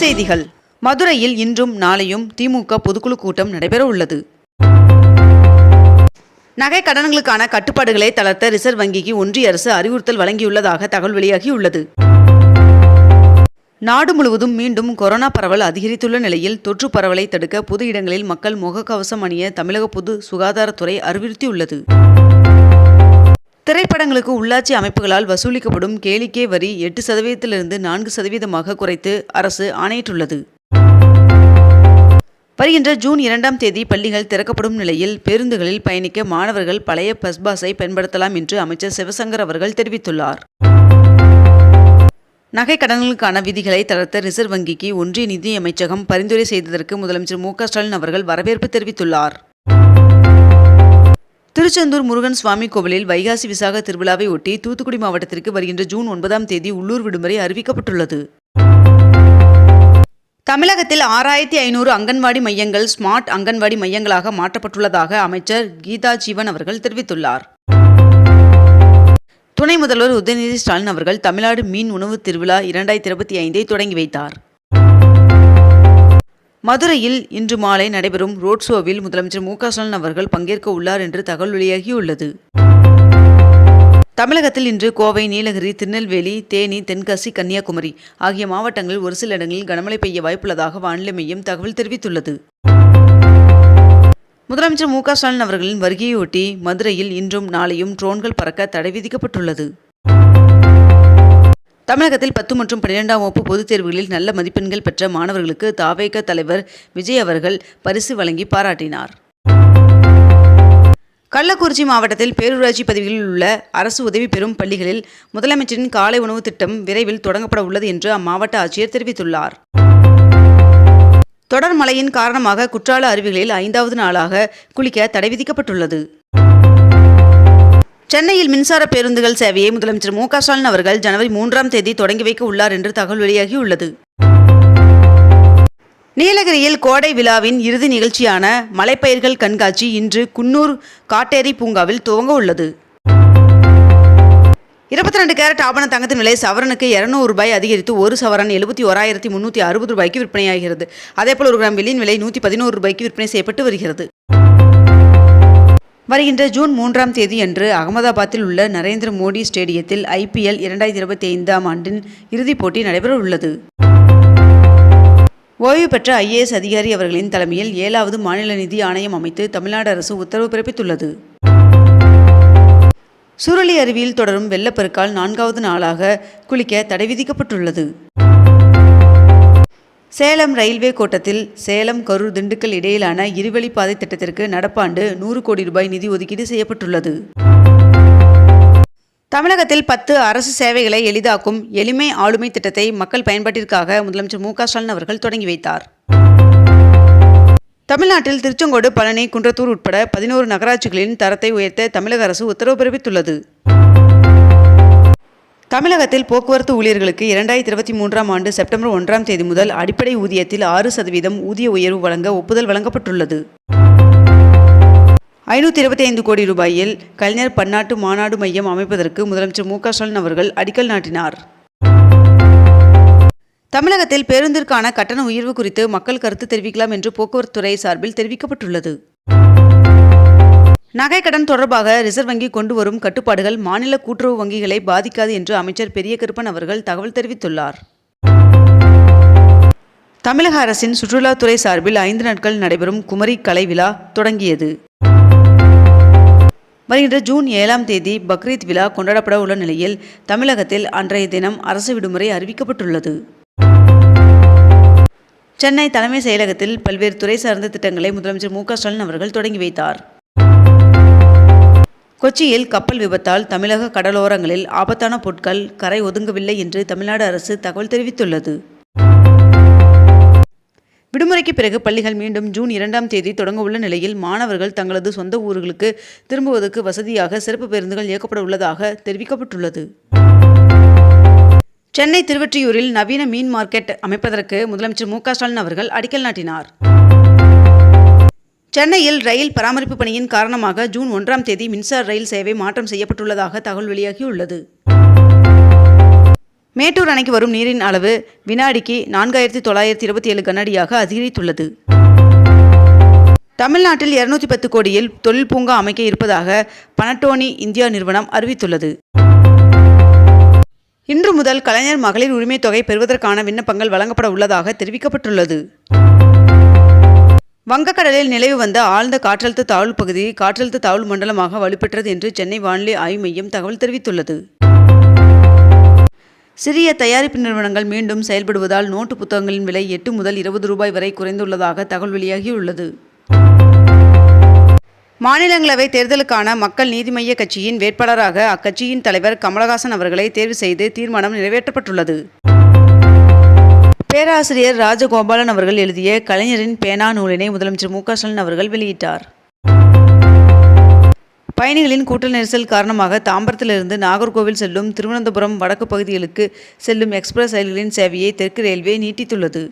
செய்திகள். மதுரையில் இன்றும் நாளையும் திமுக பொதுக்குழு கூட்டம் நடைபெற உள்ளது நகை கடன்களுக்கான கட்டுப்பாடுகளை தளர்த்த ரிசர்வ் வங்கிக்கு ஒன்றிய அரசு அறிவுறுத்தல் வழங்கியுள்ளதாக தகவல் வெளியாகியுள்ளது. நாடு முழுவதும் மீண்டும் கொரோனா பரவல் அதிகரித்துள்ள நிலையில் தொற்று பரவலை தடுக்க பொது இடங்களில் மக்கள் முகக்கவசம் அணிய தமிழக பொது சுகாதாரத்துறை அறிவுறுத்தியுள்ளது. திரைப்படங்களுக்கு உள்ளாட்சி அமைப்புகளால் வசூலிக்கப்படும் கேளிக்கை வரி எட்டு சதவீதத்திலிருந்து நான்கு சதவீதமாக குறைத்து அரசு ஆணையிட்டுள்ளது. வருகின்ற ஜூன் இரண்டாம் தேதி பள்ளிகள் திறக்கப்படும் நிலையில் பேருந்துகளில் பயணிக்க மாணவர்கள் பழைய பஸ் பாஸை பயன்படுத்தலாம் என்று அமைச்சர் சிவசங்கர் அவர்கள் தெரிவித்துள்ளார். நகை கடன்களுக்கான விதிகளை தளர்த்த ரிசர்வ் வங்கிக்கு ஒன்றிய நிதி அமைச்சகம் பரிந்துரை செய்ததற்கு முதலமைச்சர் மு க ஸ்டாலின் அவர்கள் வரவேற்பு தெரிவித்துள்ளார். திருச்செந்தூர் முருகன் சுவாமி கோவிலில் வைகாசி விசாக திருவிழாவை ஒட்டி தூத்துக்குடி மாவட்டத்திற்கு வருகின்ற ஜூன் ஒன்பதாம் தேதி உள்ளூர் விடுமுறை அறிவிக்கப்பட்டுள்ளது. தமிழகத்தில் ஆறாயிரத்தி ஐநூறு அங்கன்வாடி மையங்கள் ஸ்மார்ட் அங்கன்வாடி மையங்களாக மாற்றப்பட்டுள்ளதாக அமைச்சர் கீதா ஜீவன் அவர்கள் தெரிவித்துள்ளார். துணை முதல்வர் உதயநிதி ஸ்டாலின் அவர்கள் தமிழ்நாடு மீன் உணவு திருவிழா இரண்டாயிரத்தி இருபத்தி ஐந்தை தொடங்கி வைத்தார். மதுரையில் இன்று மாலை நடைபெறும் ரோட் ஷோவில் முதலமைச்சர் மு க ஸ்டாலின் அவர்கள் பங்கேற்க உள்ளார் என்று தகவல் வெளியாகியுள்ளது. தமிழகத்தில் இன்று கோவை நீலகிரி திருநெல்வேலி தேனி தென்காசி கன்னியாகுமரி ஆகிய மாவட்டங்களில் ஒரு சில இடங்களில் கனமழை பெய்ய வாய்ப்புள்ளதாக வானிலை மையம் தகவல் தெரிவித்துள்ளது. முதலமைச்சர் மு க ஸ்டாலின் அவர்களின் வருகையொட்டி மதுரையில் இன்றும் நாளையும் ட்ரோன்கள் பறக்க தடை விதிக்கப்பட்டுள்ளது. தமிழகத்தில் பத்து மற்றும் பன்னிரெண்டாம் வகுப்பு பொதுத் தேர்வுகளில் நல்ல மதிப்பெண்கள் பெற்ற மாணவர்களுக்கு தாவேக தலைவர் விஜய் அவர்கள் பரிசு வழங்கி பாராட்டினார். கள்ளக்குறிச்சி மாவட்டத்தில் பேரூராட்சி பதவிகளில் உள்ள அரசு உதவி பெறும் பள்ளிகளில் முதலமைச்சரின் காலை உணவு திட்டம் விரைவில் தொடங்கப்பட உள்ளது என்று அம்மாவட்ட ஆட்சியர் தெரிவித்துள்ளார். தொடர் மழையின் காரணமாக குற்றால அருவிகளில் ஐந்தாவது நாளாக குளிக்க தடை விதிக்கப்பட்டுள்ளது. சென்னையில் மின்சார பேருந்துகள் சேவையை முதலமைச்சர் மு க ஸ்டாலின் அவர்கள் ஜனவரி மூன்றாம் தேதி தொடங்கி வைக்க உள்ளார் என்று தகவல் வெளியாகியுள்ளது. நீலகிரியில் கோடை விழாவின் இறுதி நிகழ்ச்சியான மலைப்பயிர்கள் கண்காட்சி இன்று குன்னூர் காட்டேரி பூங்காவில் துவங்க உள்ளது. இருபத்தி ரெண்டு கேரட் ஆபண தங்கத்தின் விலை சவரனுக்கு இருநூறு ரூபாய் அதிகரித்து ஒரு சவரன் எழுபத்தி ஓராயிரத்தி முன்னூற்றி அறுபது ரூபாய்க்கு விற்பனையாகிறது. அதேபோல் ஒரு கிராம் வெள்ளியின் விலை நூற்றி பதினோரு ரூபாய்க்கு விற்பனை செய்யப்பட்டு வருகிறது. வருகின்ற ஜூன் மூன்றாம் தேதி அன்று அகமதாபாத்தில் உள்ள நரேந்திர மோடி ஸ்டேடியத்தில் ஐபிஎல் இரண்டாயிரத்தி இருபத்தி ஐந்தாம் ஆண்டின் இறுதிப் போட்டி நடைபெற உள்ளது ஓய்வு பெற்ற ஐஏஎஸ் அதிகாரி அவர்களின் தலைமையில் ஏழாவது மாநில நிதி ஆணையம் அமைத்து தமிழ்நாடு அரசு உத்தரவு பிறப்பித்துள்ளது. சூரலி அருவியில் தொடரும் வெள்ளப்பெருக்கால் நான்காவது நாளாக குளிக்க தடை விதிக்கப்பட்டுள்ளது. சேலம் ரயில்வே கோட்டத்தில் சேலம் கரூர் திண்டுக்கல் இடையிலான இருவழிப்பாதை திட்டத்திற்கு நடப்பாண்டு நூறு கோடி ரூபாய் நிதி ஒதுக்கீடு செய்யப்பட்டுள்ளது. தமிழகத்தில் பத்து அரசு சேவைகளை எளிதாக்கும் எளிமை ஆளுமை திட்டத்தை மக்கள் பயன்பாட்டிற்காக முதலமைச்சர் மு ஸ்டாலின் அவர்கள் தொடங்கி வைத்தார். தமிழ்நாட்டில் திருச்செங்கோடு பழனி குன்றத்தூர் உட்பட பதினோரு நகராட்சிகளின் தரத்தை உயர்த்த தமிழக அரசு உத்தரவு பிறப்பித்துள்ளது. தமிழகத்தில் போக்குவரத்து ஊழியர்களுக்கு இரண்டாயிரத்தி இருபத்தி மூன்றாம் ஆண்டு செப்டம்பர் ஒன்றாம் தேதி முதல் அடிப்படை ஊதியத்தில் ஆறு சதவீதம் ஊதிய உயர்வு வழங்க ஒப்புதல் வழங்கப்பட்டுள்ளது. ஐநூற்றி இருபத்தி ஐந்து கோடி ரூபாயில் கலைஞர் பன்னாட்டு மாநாடு மையம் அமைப்பதற்கு முதலமைச்சர் மு ஸ்டாலின் அவர்கள் அடிக்கல் நாட்டினார். தமிழகத்தில் பேருந்திற்கான கட்டண உயர்வு குறித்து மக்கள் கருத்து தெரிவிக்கலாம் என்று போக்குவரத்து துறை சார்பில் தெரிவிக்கப்பட்டுள்ளது. நகை கடன் தொடர்பாக ரிசர்வ் வங்கி கொண்டு வரும் கட்டுப்பாடுகள் மாநில கூட்டுறவு வங்கிகளை பாதிக்காது என்று அமைச்சர் பெரியகருப்பன் அவர்கள் தகவல் தெரிவித்துள்ளார். தமிழக அரசின் சுற்றுலாத்துறை சார்பில் ஐந்து நாட்கள் நடைபெறும் குமரி கலை விழா தொடங்கியது. வருகின்ற ஜூன் ஏழாம் தேதி பக்ரீத் விழா கொண்டாடப்பட உள்ள நிலையில் தமிழகத்தில் அன்றைய தினம் அரசு விடுமுறை அறிவிக்கப்பட்டுள்ளது. சென்னை தலைமை செயலகத்தில் பல்வேறு துறை சார்ந்த திட்டங்களை முதலமைச்சர் மு க ஸ்டாலின் அவர்கள் தொடங்கி வைத்தார். கொச்சியில் கப்பல் விபத்தால் தமிழக கடலோரங்களில் ஆபத்தான பொருட்கள் கரை ஒதுங்கவில்லை என்று தமிழ்நாடு அரசு தகவல் தெரிவித்துள்ளது. விடுமுறைக்கு பிறகு பள்ளிகள் மீண்டும் ஜூன் இரண்டாம் தேதி தொடங்க உள்ள நிலையில் மாணவர்கள் தங்களது சொந்த ஊர்களுக்கு திரும்புவதற்கு வசதியாக சிறப்பு பேருந்துகள் இயக்கப்பட உள்ளதாக தெரிவிக்கப்பட்டுள்ளது. சென்னை திருவொற்றியூரில் நவீன மீன் மார்க்கெட் அமைப்பதற்கு முதலமைச்சர் மு க ஸ்டாலின் அவர்கள் அடிக்கல் நாட்டினார். சென்னையில் ரயில் பராமரிப்பு பணியின் காரணமாக ஜூன் ஒன்றாம் தேதி மின்சார ரயில் சேவை மாற்றம் செய்யப்பட்டுள்ளதாக தகவல் வெளியாகியுள்ளது. மேட்டூர் அணைக்கு வரும் நீரின் அளவு வினாடிக்கு நான்காயிரத்தி தொள்ளாயிரத்தி இருபத்தி ஏழு கனடியாக அதிகரித்துள்ளது. தமிழ்நாட்டில் இருநூத்தி பத்து கோடியில் தொழில் பூங்கா அமைக்க இருப்பதாக பனட்டோனி இந்தியா நிறுவனம் அறிவித்துள்ளது. இன்று முதல் கலைஞர் மகளிர் உரிமை தொகை பெறுவதற்கான விண்ணப்பங்கள் வழங்கப்பட உள்ளதாக தெரிவிக்கப்பட்டுள்ளது. வங்கக்கடலில் நிலவு வந்த ஆழ்ந்த காற்றழுத்த தாழ்வு பகுதி காற்றழுத்த தாழ்வு மண்டலமாக வலுப்பெற்றது என்று சென்னை வானிலை ஆய்வு மையம் தகவல் தெரிவித்துள்ளது. சிறிய தயாரிப்பு நிறுவனங்கள் மீண்டும் செயல்படுவதால் நோட்டு புத்தகங்களின் விலை எட்டு முதல் இருபது ரூபாய் வரை குறைந்துள்ளதாக தகவல் வெளியாகியுள்ளது. மாநிலங்களவை தேர்தலுக்கான மக்கள் நீதி மய்ய கட்சியின் வேட்பாளராக அக்கட்சியின் தலைவர் கமலஹாசன் அவர்களை தேர்வு செய்து தீர்மானம் நிறைவேற்றப்பட்டுள்ளது. பேராசிரியர் ராஜகோபாலன் அவர்கள் எழுதிய கலைஞரின் பேனா நூலினை முதலமைச்சர் மு ஸ்டாலின் அவர்கள் வெளியிட்டார். பயணிகளின் கூட்ட நெரிசல் காரணமாக தாம்பரத்திலிருந்து நாகர்கோவில் செல்லும் திருவனந்தபுரம் வடக்கு பகுதிகளுக்கு செல்லும் எக்ஸ்பிரஸ் ரயில்களின் சேவையை தெற்கு ரயில்வே நீட்டித்துள்ளது.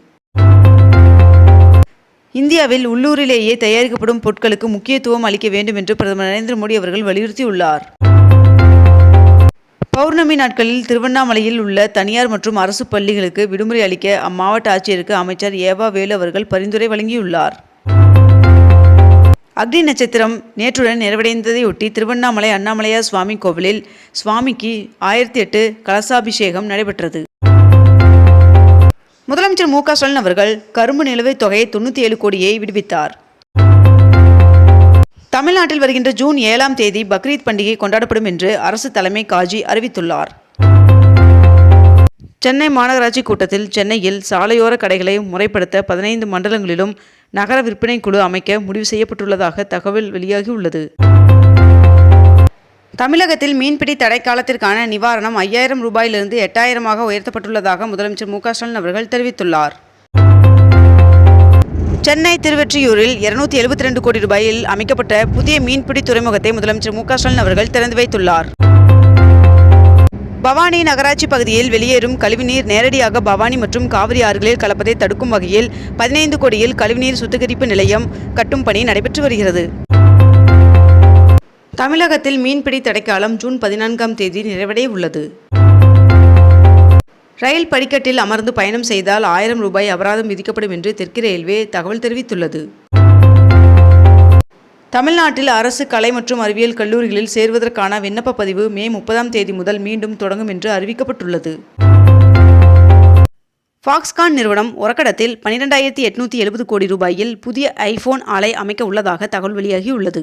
இந்தியாவில் உள்ளூரிலேயே தயாரிக்கப்படும் பொருட்களுக்கு முக்கியத்துவம் அளிக்க வேண்டும் என்று பிரதமர் நரேந்திர மோடி அவர்கள் வலியுறுத்தியுள்ளார். பௌர்ணமி நாட்களில் திருவண்ணாமலையில் உள்ள தனியார் மற்றும் அரசு பள்ளிகளுக்கு விடுமுறை அளிக்க அம்மாவட்ட ஆட்சியருக்கு அமைச்சர் ஏவா வேலு அவர்கள் பரிந்துரை வழங்கியுள்ளார். அக்னி நட்சத்திரம் நேற்றுடன் நிறைவடைந்ததையொட்டி திருவண்ணாமலை அண்ணாமலையார் சுவாமி கோவிலில் சுவாமிக்கு ஆயிரத்தி எட்டு கலசாபிஷேகம் நடைபெற்றது. முதலமைச்சர் மு க ஸ்டாலின் அவர்கள் கரும்பு நிலுவைத் தொகையை தொண்ணூற்றி ஏழு கோடியை விடுவித்தார். தமிழ்நாட்டில் வருகின்ற ஜூன் ஏழாம் தேதி பக்ரீத் பண்டிகை கொண்டாடப்படும் என்று அரசு தலைமை காஜி அறிவித்துள்ளார். சென்னை மாநகராட்சி கூட்டத்தில் சென்னையில் சாலையோர கடைகளை முறைப்படுத்த பதினைந்து மண்டலங்களிலும் நகர விற்பனை குழு அமைக்க முடிவு செய்யப்பட்டுள்ளதாக தகவல் வெளியாகியுள்ளது. தமிழகத்தில் மீன்பிடி தடை காலத்திற்கான நிவாரணம் ஐயாயிரம் ரூபாயிலிருந்து எட்டாயிரமாக உயர்த்தப்பட்டுள்ளதாக முதலமைச்சர் மு க ஸ்டாலின் அவர்கள் தெரிவித்துள்ளார். சென்னை திருவெற்றியூரில் இருநூத்தி எழுபத்தி ரெண்டு கோடி ரூபாயில் அமைக்கப்பட்ட புதிய மீன்பிடி துறைமுகத்தை முதலமைச்சர் மு ஸ்டாலின் அவர்கள் திறந்து வைத்துள்ளார். பவானி நகராட்சி பகுதியில் வெளியேறும் கழிவுநீர் நேரடியாக பவானி மற்றும் காவிரி ஆறுகளில் கலப்பதை தடுக்கும் வகையில் பதினைந்து கோடியில் கழிவுநீர் சுத்திகரிப்பு நிலையம் கட்டும் பணி நடைபெற்று வருகிறது. தமிழகத்தில் மீன்பிடி தடைக்காலம் ஜூன் பதினான்காம் தேதி நிறைவடைய உள்ளது. ரயில் படிக்கட்டில் அமர்ந்து பயணம் செய்தால் ஆயிரம் ரூபாய் அபராதம் விதிக்கப்படும் என்று தெற்கு ரயில்வே தகவல் தெரிவித்துள்ளது. தமிழ்நாட்டில் அரசு கலை மற்றும் அறிவியல் கல்லூரிகளில் சேர்வதற்கான விண்ணப்ப பதிவு மே முப்பதாம் தேதி முதல் மீண்டும் தொடங்கும் என்று அறிவிக்கப்பட்டுள்ளது. ஃபாக்ஸ்கான் நிறுவனம் ஒரக்கடத்தில் பன்னிரெண்டாயிரத்தி எட்நூற்றி எழுபது கோடி ரூபாயில் புதிய ஐபோன் ஆலை அமைக்க உள்ளதாக தகவல் வெளியாகியுள்ளது.